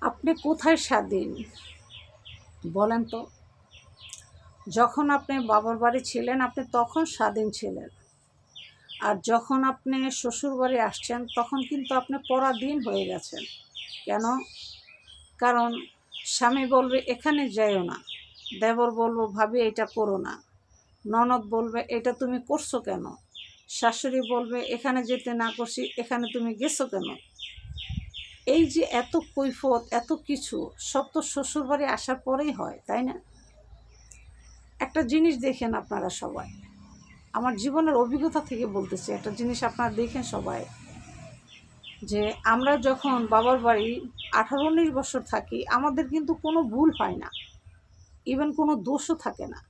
আপনি কোথায় স্বাধীন? বলেন তো। যখন আপনি বাবার বাড়ি ছিলেন, আপনি তখন স্বাধীন ছিলেন। আর যখন আপনি শ্বশুর বাড়ি আসছেন, তখন কিন্তু আপনি পরাধীন হয়ে গেছেন। কেন? কারণ স্বামী বলবে, এখানে যাইও না। দেবর বলব, ভাবি, এটা করো না। ননদ বলবে, এটা তুমি করছ কেন? শাশুড়ি বলবে, এখানে যেতে না করছি, এখানে তুমি গেছো কেন? এই যে এত কৈফত, এত কিছু, সব তো শ্বশুরবাড়ি আসার পরেই হয়, তাই না? একটা জিনিস দেখেন আপনারা সবাই। আমার জীবনের অভিজ্ঞতা থেকে বলতেছি, একটা জিনিস আপনারা দেখেন সবাই। যে আমরা যখন বাবার বাড়ি আঠারো উনিশ বছর থাকি, আমাদের কিন্তু কোনো ভুল হয় না। ইভেন কোনো দোষও থাকে না।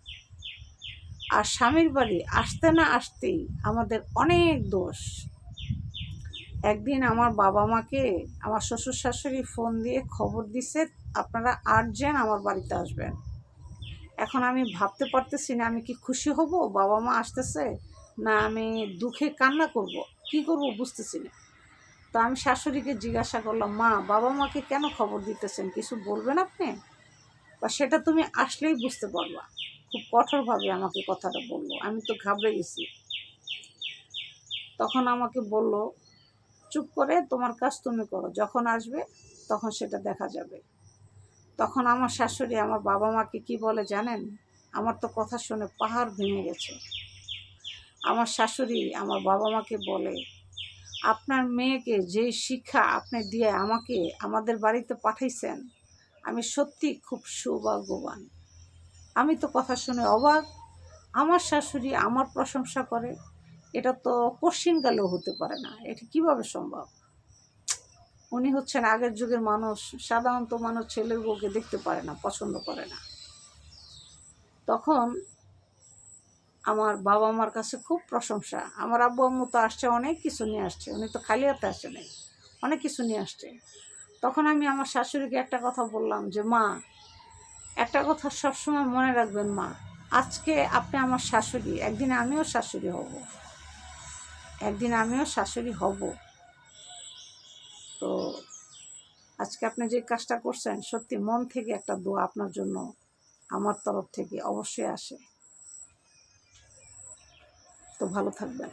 আর স্বামীর বাড়ি আসতে না আসতেই আমাদের অনেক দোষ। একদিন আমার বাবা মাকে, আমার শ্বশুর শাশুড়ি ফোন দিয়ে খবর দিছে, আপনারা আর্জেন্ট আমার বাড়িতে আসবেন। এখন আমি ভাবতে পারতেছি না, আমি কি খুশি হব? বাবা মা আসতেছে, না আমি দুঃখে কান্না করব, কি করব বুঝতেছি না। তো আমি শাশুড়িকে জিজ্ঞাসা করলাম, মা, বাবা মাকে কেন খবর দিতেছেন? কিছু বলবেন আপনি? বা সেটা তুমি আসলেই বুঝতে পারবা। খুব কঠোরভাবে আমাকে কথাটা বলল। আমি তো ঘাবড়ে গেছি। তখন আমাকে বলল চুপ করে তোমার কাজ তুমি করো। যখন আসবে তখন সেটা দেখা যাবে। তখন আমার শাশুড়ি আমার বাবা মাকে কি বলে জানেন? আমার তো কথা শুনে পাহাড় ভেঙে গেছে। আমার শাশুড়ি আমার বাবা মাকে বলে, আপনার মেয়েকে যে শিক্ষা আপনি দিয়ে আমাকে, আমাদের বাড়িতে পাঠাইছেন, আমি সত্যি খুব সৌভাগ্যবান। আমি তো কথা শুনে অবাক। আমার শাশুড়ি আমার প্রশংসা করে এটা তো কোশ্চিনকালেও হতে পারে না। এটা কীভাবে সম্ভব? উনি হচ্ছেন আগের যুগের মানুষ, সাধারণত মানুষ ছেলের বউকে দেখতে পারে না, পছন্দ করে না। তখন আমার বাবা মার কাছে খুব প্রশংসা। আমার আব্বু আম্মু তো আসছে, অনেক কিছু নিয়ে আসছে। উনি তো খালি হাতে আসে নাই, অনেক কিছু নিয়ে আসছে। তখন আমি আমার শাশুড়িকে একটা কথা বললাম যে, মা, একটা কথা সবসময় মনে রাখবেন, মা। আজকে আপনি আমার শাশুড়ি, একদিন আমিও শাশুড়ি হব। একদিন আমিও শাশুড়ি হব। তো আজকে আপনি যে কাজটা করছেন, সত্যি মন থেকে একটা দোয়া আপনার জন্য আমার তরফ থেকে অবশ্যই আসে। তো ভালো থাকবেন।